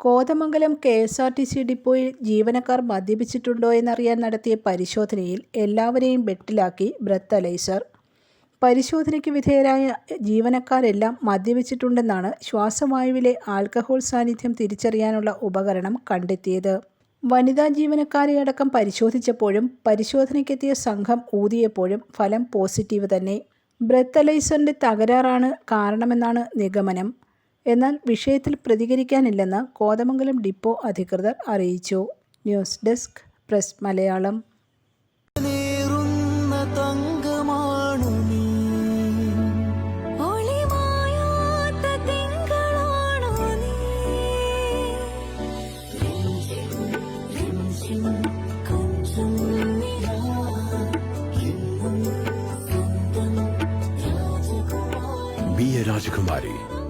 Kothamangalam K S R T C ഡിപ്പോയിൽ ജീവനക്കാർ മദ്യപിച്ചിട്ടുണ്ടോ എന്നറിയാൻ നടത്തിയ പരിശോധനയിൽ എല്ലാവരെയും ബെട്ടിലാക്കി ബ്രത്തലൈസർ. പരിശോധനയ്ക്ക് വിധേയരായ ജീവനക്കാരെല്ലാം മദ്യപിച്ചിട്ടുണ്ടെന്നാണ് ശ്വാസവായുവിലെ ആൽക്കഹോൾ സാന്നിധ്യം തിരിച്ചറിയാനുള്ള ഉപകരണം കണ്ടെത്തിയത്. വനിതാ ജീവനക്കാരെ അടക്കം പരിശോധിച്ചപ്പോഴും പരിശോധനയ്ക്കെത്തിയ സംഘം ഊതിയപ്പോഴും ഫലം പോസിറ്റീവ് തന്നെ. ബ്രത്തലൈസറിന്റെ തകരാറാണ് കാരണമെന്നാണ് നിഗമനം. എന്നാൽ വിഷയത്തിൽ പ്രതികരിക്കാനില്ലെന്ന് കോതമംഗലം ഡിപ്പോ അധികൃതർ അറിയിച്ചു. News desk press Malayalam. Be a Rajakumari.